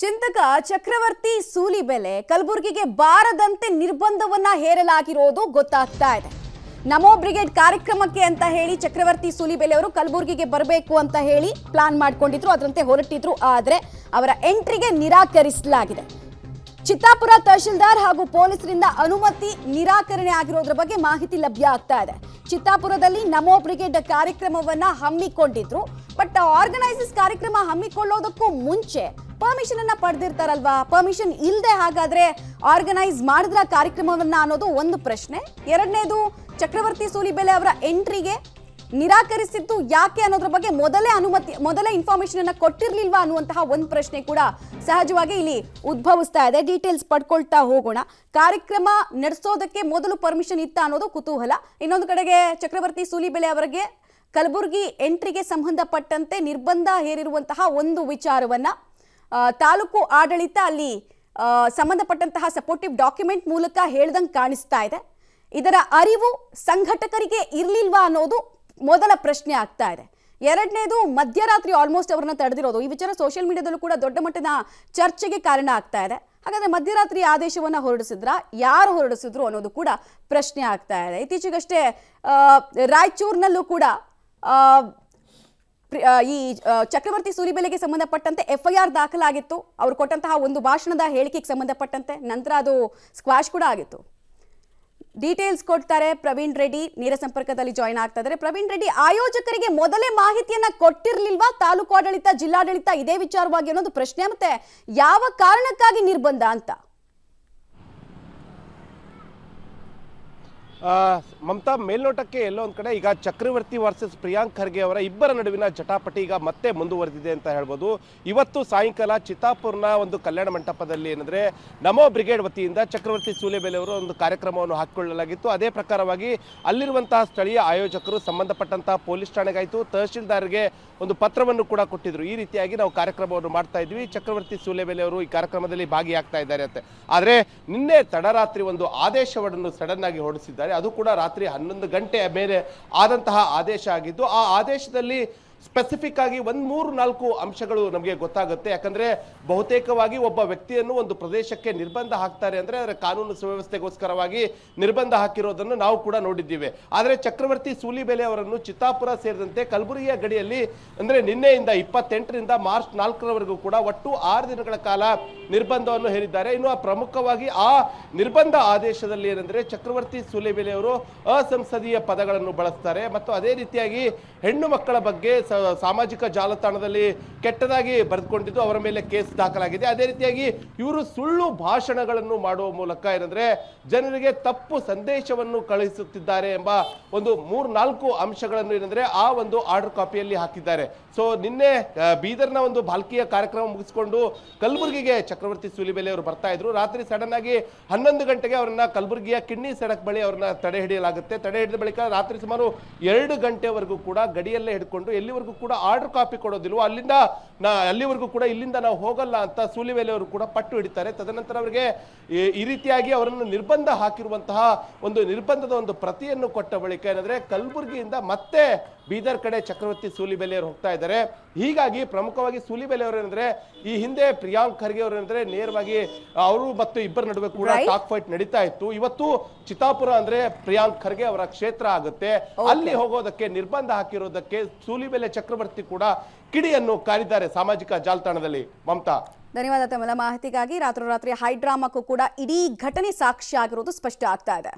ಚಿಂತಕ ಚಕ್ರವರ್ತಿ ಸೂಲಿಬೆಲೆ ಕಲಬುರಗಿಗೆ ಬಾರದಂತೆ ನಿರ್ಬಂಧವನ್ನ ಹೇರಲಾಗಿರೋದು ಗೊತ್ತಾಗ್ತಾ ಇದೆ. ನಮೋ ಬ್ರಿಗೇಡ್ ಕಾರ್ಯಕ್ರಮಕ್ಕೆ ಅಂತ ಹೇಳಿ ಚಕ್ರವರ್ತಿ ಸೂಲಿಬೆಲೆ ಅವರು ಕಲಬುರಗಿಗೆ ಬರಬೇಕು ಅಂತ ಹೇಳಿ ಪ್ಲಾನ್ ಮಾಡ್ಕೊಂಡಿದ್ರು, ಅದರಂತೆ ಹೊರಟಿದ್ರು. ಆದರೆ ಅವರ ಎಂಟ್ರಿಗೆ ನಿರಾಕರಿಸಲಾಗಿದೆ. ಚಿತ್ತಾಪುರ ತಹಶೀಲ್ದಾರ್ ಹಾಗೂ ಪೊಲೀಸರಿಂದ ಅನುಮತಿ ನಿರಾಕರಣೆ ಆಗಿರೋದ್ರ ಬಗ್ಗೆ ಮಾಹಿತಿ ಲಭ್ಯ ಆಗ್ತಾ ಇದೆ. ಚಿತ್ತಾಪುರದಲ್ಲಿ ನಮೋ ಬ್ರಿಗೇಡ್ ಕಾರ್ಯಕ್ರಮವನ್ನ ಹಮ್ಮಿಕೊಂಡಿದ್ರು. ಬಟ್ ಆರ್ಗನೈಸರ್ಸ್ ಕಾರ್ಯಕ್ರಮ ಹಮ್ಮಿಕೊಳ್ಳೋದಕ್ಕೂ ಮುಂಚೆ ಪರ್ಮಿಷನ್ ಅನ್ನ ಪಡೆದಿರ್ತಾರಲ್ವಾ? ಪರ್ಮಿಷನ್ ಇಲ್ಲದೆ ಹಾಗಾದ್ರೆ ಆರ್ಗನೈಸ್ ಮಾಡಿದ್ರ ಕಾರ್ಯಕ್ರಮವನ್ನ ಅನ್ನೋದು ಒಂದು ಪ್ರಶ್ನೆ. ಎರಡನೇದು, ಚಕ್ರವರ್ತಿ ಸೂಲಿಬೆಲೆ ಅವರ ಎಂಟ್ರಿಗೆ ನಿರಾಕರಿಸಿದ್ದು ಯಾಕೆ ಅನ್ನೋದ್ರ ಬಗ್ಗೆ ಮೊದಲೇ ಅನುಮತಿ, ಮೊದಲೇ ಇನ್ಫಾರ್ಮೇಶನ್ ಅನ್ನ ಕೊಟ್ಟಿರ್ಲಿಲ್ವಾ ಅನ್ನುವಂತಹ ಒಂದು ಪ್ರಶ್ನೆ ಕೂಡ ಸಹಜವಾಗಿ ಇಲ್ಲಿ ಉದ್ಭವಿಸ್ತಾ ಇದೆ. ಡೀಟೇಲ್ಸ್ ಪಡ್ಕೊಳ್ತಾ ಹೋಗೋಣ. ಕಾರ್ಯಕ್ರಮ ನಡೆಸೋದಕ್ಕೆ ಮೊದಲು ಪರ್ಮಿಷನ್ ಇತ್ತ ಅನ್ನೋದು ಕುತೂಹಲ. ಇನ್ನೊಂದು ಕಡೆಗೆ ಚಕ್ರವರ್ತಿ ಸೂಲಿಬೆಲೆ ಅವರಿಗೆ ಕಲಬುರಗಿ ಎಂಟ್ರಿಗೆ ಸಂಬಂಧಪಟ್ಟಂತೆ ನಿರ್ಬಂಧ ಹೇರಿರುವಂತಹ ಒಂದು ವಿಚಾರವನ್ನ ತಾಲೂಕು ಆಡಳಿತ ಅಲ್ಲಿ ಸಂಬಂಧಪಟ್ಟಂತಹ ಸಪೋರ್ಟಿವ್ ಡಾಕ್ಯುಮೆಂಟ್ ಮೂಲಕ ಹೇಳ್ದಂಗೆ ಕಾಣಿಸ್ತಾ ಇದೆ. ಇದರ ಅರಿವು ಸಂಘಟಕರಿಗೆ ಇರಲಿಲ್ವಾ ಅನ್ನೋದು ಮೊದಲ ಪ್ರಶ್ನೆ ಆಗ್ತಾ ಇದೆ. ಎರಡನೇದು, ಮಧ್ಯರಾತ್ರಿ ಆಲ್ಮೋಸ್ಟ್ ಅವರನ್ನ ತಡೆದಿರೋದು. ಈ ವಿಚಾರ ಸೋಷಿಯಲ್ ಮೀಡಿಯಾದಲ್ಲೂ ಕೂಡ ದೊಡ್ಡ ಮಟ್ಟದ ಚರ್ಚೆಗೆ ಕಾರಣ ಆಗ್ತಾ ಇದೆ. ಹಾಗಾದ್ರೆ ಮಧ್ಯರಾತ್ರಿ ಆದೇಶವನ್ನ ಹೊರಡಿಸಿದ್ರ, ಯಾರು ಹೊರಡಿಸಿದ್ರು ಅನ್ನೋದು ಕೂಡ ಪ್ರಶ್ನೆ ಆಗ್ತಾ ಇದೆ. ಇತ್ತೀಚೆಗಷ್ಟೇ ರಾಯಚೂರಿನಲ್ಲೂ ಕೂಡ ಈ ಚಕ್ರವರ್ತಿ ಸೂಲಿಬೆಲೆಗೆ ಸಂಬಂಧಪಟ್ಟಂತೆ ಎಫ್ ಐ ಆರ್ ದಾಖಲಾಗಿತ್ತು. ಅವರು ಕೊಟ್ಟಂತಹ ಒಂದು ಭಾಷಣದ ಹೇಳಿಕೆಗೆ ಸಂಬಂಧಪಟ್ಟಂತೆ ನಂತರ ಅದು ಸ್ಕ್ವಾಶ್ ಕೂಡ ಆಗಿತ್ತು. ಡೀಟೇಲ್ಸ್ ಕೊಡ್ತಾರೆ ಪ್ರವೀಣ್ ರೆಡ್ಡಿ, ನೇರ ಸಂಪರ್ಕದಲ್ಲಿ ಜಾಯಿನ್ ಆಗ್ತಾ ಇದ್ದಾರೆ. ಪ್ರವೀಣ್ ರೆಡ್ಡಿ, ಆಯೋಜಕರಿಗೆ ಮೊದಲೇ ಮಾಹಿತಿಯನ್ನ ಕೊಟ್ಟಿರ್ಲಿಲ್ವಾ? ತಾಲೂಕು ಆಡಳಿತ, ಜಿಲ್ಲಾಡಳಿತ, ಇದೇ ವಿಚಾರವಾಗಿ ಅನ್ನೋದು ಪ್ರಶ್ನೆ ಮತ್ತೆ. ಯಾವ ಕಾರಣಕ್ಕಾಗಿ ನಿರ್ಬಂಧ ಅಂತ? ಮಮತಾ, ಮೇಲ್ನೋಟಕ್ಕೆ ಎಲ್ಲೋ ಒಂದ್ ಕಡೆ ಈಗ ಚಕ್ರವರ್ತಿ ವರ್ಸಸ್ ಪ್ರಿಯಾಂಕ್ ಖರ್ಗೆ ಅವರ ಇಬ್ಬರ ನಡುವಿನ ಜಟಾಪಟಿ ಈಗ ಮತ್ತೆ ಮುಂದುವರೆದಿದೆ ಅಂತ ಹೇಳ್ಬೋದು. ಇವತ್ತು ಸಾಯಂಕಾಲ ಚಿತ್ತಾಪುರ್ನ ಒಂದು ಕಲ್ಯಾಣ ಮಂಟಪದಲ್ಲಿ ಏನಂದ್ರೆ ನಮೋ ಬ್ರಿಗೇಡ್ ವತಿಯಿಂದ ಚಕ್ರವರ್ತಿ ಸೂಲೆಬೆಲೆ ಅವರು ಒಂದು ಕಾರ್ಯಕ್ರಮವನ್ನು ಹಾಕಿಕೊಳ್ಳಲಾಗಿತ್ತು. ಅದೇ ಪ್ರಕಾರವಾಗಿ ಅಲ್ಲಿರುವಂತಹ ಸ್ಥಳೀಯ ಆಯೋಜಕರು, ಸಂಬಂಧಪಟ್ಟಂತಹ ಪೊಲೀಸ್ ಠಾಣೆಗಾಯಿತು. ತಹಶೀಲ್ದಾರ್ಗೆ ಒಂದು ಪತ್ರವನ್ನು ಕೂಡ ಕೊಟ್ಟಿದ್ರು. ಈ ರೀತಿಯಾಗಿ ನಾವು ಕಾರ್ಯಕ್ರಮವನ್ನು ಮಾಡ್ತಾ ಇದ್ವಿ. ಚಕ್ರವರ್ತಿ ಸೂಲೆಬೆಲೆ ಅವರು ಈ ಕಾರ್ಯಕ್ರಮದಲ್ಲಿ ಭಾಗಿಯಾಗ್ತಾ ಇದ್ದಾರೆ ಅಂತೆ. ಆದ್ರೆ ನಿನ್ನೆ ತಡರಾತ್ರಿ ಒಂದು ಆದೇಶವನ್ನು ಸಡನ್ ಆಗಿ ಹೊರಡಿಸಿದ್ದಾರೆ. ಅದು ಕೂಡ ರಾತ್ರಿ ಹನ್ನೊಂದು ಗಂಟೆಯ ಮೇಲೆ ಆದಂತಹ ಆದೇಶ ಆಗಿದ್ದು, ಆ ಆದೇಶದಲ್ಲಿ ಸ್ಪೆಸಿಫಿಕ್ ಆಗಿ ಒಂದ್ ಮೂರು ನಾಲ್ಕು ಅಂಶಗಳು ನಮಗೆ ಗೊತ್ತಾಗುತ್ತೆ. ಯಾಕಂದ್ರೆ ಬಹುತೇಕವಾಗಿ ಒಬ್ಬ ವ್ಯಕ್ತಿಯನ್ನು ಒಂದು ಪ್ರದೇಶಕ್ಕೆ ನಿರ್ಬಂಧ ಹಾಕ್ತಾರೆ ಅಂದ್ರೆ ಅದರ ಕಾನೂನು ಸುವ್ಯವಸ್ಥೆಗೋಸ್ಕರವಾಗಿ ನಿರ್ಬಂಧ ಹಾಕಿರೋದನ್ನು ನಾವು ಕೂಡ ನೋಡಿದ್ದೀವಿ. ಆದರೆ ಚಕ್ರವರ್ತಿ ಸೂಲಿಬೆಲೆ ಅವರನ್ನು ಚಿತ್ತಾಪುರ ಸೇರಿದಂತೆ ಕಲಬುರಗಿಯ ಗಡಿಯಲ್ಲಿ ಅಂದ್ರೆ ನಿನ್ನೆಯಿಂದ ಇಪ್ಪತ್ತೆಂಟರಿಂದ ಮಾರ್ಚ್ ನಾಲ್ಕರವರೆಗೂ ಕೂಡ ಒಟ್ಟು ಆರು ದಿನಗಳ ಕಾಲ ನಿರ್ಬಂಧವನ್ನು ಹೇರಿದ್ದಾರೆ ಇನ್ನು ಪ್ರಮುಖವಾಗಿ ಆ ನಿರ್ಬಂಧ ಆದೇಶದಲ್ಲಿ ಏನಂದ್ರೆ ಚಕ್ರವರ್ತಿ ಸುಲೇಬೆಲೆ ಅವರು ಅಸಂಸದೀಯ ಪದಗಳನ್ನು ಬಳಸ್ತಾರೆ. ಮತ್ತು ಅದೇ ರೀತಿಯಾಗಿ ಹೆಣ್ಣು ಮಕ್ಕಳ ಬಗ್ಗೆ ಸಾಮಾಜಿಕ ಜಾಲತಾಣದಲ್ಲಿ ಕೆಟ್ಟದಾಗಿ ಬರೆದುಕೊಂಡಿದ್ದು ಅವರ ಮೇಲೆ ಕೇಸ್ ದಾಖಲಾಗಿದೆ. ಅದೇ ರೀತಿಯಾಗಿ ಇವರು ಸುಳ್ಳು ಭಾಷಣಗಳನ್ನು ಮಾಡುವ ಮೂಲಕ ಏನಂದ್ರೆ ಜನರಿಗೆ ತಪ್ಪು ಸಂದೇಶವನ್ನು ಕಳುಹಿಸುತ್ತಿದ್ದಾರೆ ಎಂಬ ಒಂದು ಮೂರ್ ನಾಲ್ಕು ಅಂಶಗಳನ್ನು ಏನಂದ್ರೆ ಆ ಒಂದು ಆರ್ಡರ್ ಕಾಪಿಯಲ್ಲಿ ಹಾಕಿದ್ದಾರೆ. ಸೊ, ನಿನ್ನೆ ಬೀದರ್ನ ಒಂದು ಬಾಲ್ಕಿಯ ಕಾರ್ಯಕ್ರಮ ಮುಗಿಸಿಕೊಂಡು ಕಲಬುರಗಿಗೆ ಚಕ್ರವರ್ತಿ ಸೂಲಿಬೆಲೆ ಅವರು ಬರ್ತಾ ಇದ್ರು. ರಾತ್ರಿ ಸಡನ್ ಆಗಿ ಹನ್ನೊಂದು ಗಂಟೆಗೆ ಅವರನ್ನ ಕಲಬುರಗಿಯ ಕಿಡ್ನಿ ಸಡಕ್ ಬಳಿ ಅವ್ರನ್ನ ತಡೆ ಹಿಡಿಯಲಾಗುತ್ತೆ. ತಡೆ ಹಿಡಿದ ಬಳಿಕ ರಾತ್ರಿ ಸುಮಾರು ಎರಡು ಗಂಟೆವರೆಗೂ ಕೂಡ ಗಡಿಯಲ್ಲೇ ಹಿಡ್ಕೊಂಡು ಎಲ್ಲಿವರೆಗೂ ಕೂಡ ಆರ್ಡರ್ ಕಾಪಿ ಕೊಡೋದಿಲ್ವೋ ಅಲ್ಲಿಂದ ನಾ, ಅಲ್ಲಿವರೆಗೂ ಕೂಡ ಇಲ್ಲಿಂದ ನಾವು ಹೋಗಲ್ಲ ಅಂತ ಸೂಲಿಬೆಲೆ ಅವರು ಕೂಡ ಪಟ್ಟು ಹಿಡಿತಾರೆ. ತದನಂತರ ಅವರಿಗೆ ಈ- ರೀತಿಯಾಗಿ ಅವರನ್ನು ನಿರ್ಬಂಧ ಹಾಕಿರುವಂತಹ ಒಂದು ನಿರ್ಬಂಧದ ಒಂದು ಪ್ರತಿಯನ್ನು ಕೊಟ್ಟ ಬಳಿಕ ಏನಂದ್ರೆ ಕಲಬುರಗಿಯಿಂದ ಮತ್ತೆ ಬೀದರ್ ಕಡೆ ಚಕ್ರವರ್ತಿ ಸೂಲಿಬೆಲೆ ಅವರು ಹೋಗ್ತಾ ಇದ್ದಾರೆ. ಹೀಗಾಗಿ ಪ್ರಮುಖವಾಗಿ ಸೂಲಿಬೆಲೆ ಅವರು ಏನಂದ್ರೆ ಈ ಹಿಂದೆ ಪ್ರಿಯಾಂಕ್ ಖರ್ಗೆ ಅವರು ಏನಂದ್ರೆ ನೇರವಾಗಿ ಅವರು ಮತ್ತು ಇಬ್ಬರ ನಡುವೆ ಕೂಡ ಟಾಕ್ ಫೈಟ್ ನಡೀತಾ ಇತ್ತು. ಇವತ್ತು ಚಿತಾಪುರ ಅಂದ್ರೆ ಪ್ರಿಯಾಂಕ್ ಖರ್ಗೆ ಅವರ ಕ್ಷೇತ್ರ ಆಗುತ್ತೆ. ಅಲ್ಲಿ ಹೋಗೋದಕ್ಕೆ ನಿರ್ಬಂಧ ಹಾಕಿರೋದಕ್ಕೆ ಸೂಲಿಬೆಲೆ ಚಕ್ರವರ್ತಿ ಕೂಡ ಕಿಡಿಯನ್ನು ಕಾರಿದ್ದಾರೆ ಸಾಮಾಜಿಕ ಜಾಲತಾಣದಲ್ಲಿ. ಮಮತಾ. ಧನ್ಯವಾದ ತಮ್ಮ ಮಾಹಿತಿಗಾಗಿ. ರಾತ್ರೋರಾತ್ರಿ ಹೈಡ್ರಾಮಾಕ್ಕೂ ಕೂಡ ಇಡೀ ಘಟನೆ ಸಾಕ್ಷಿ ಆಗಿರೋದು ಸ್ಪಷ್ಟ ಆಗ್ತಾ ಇದೆ.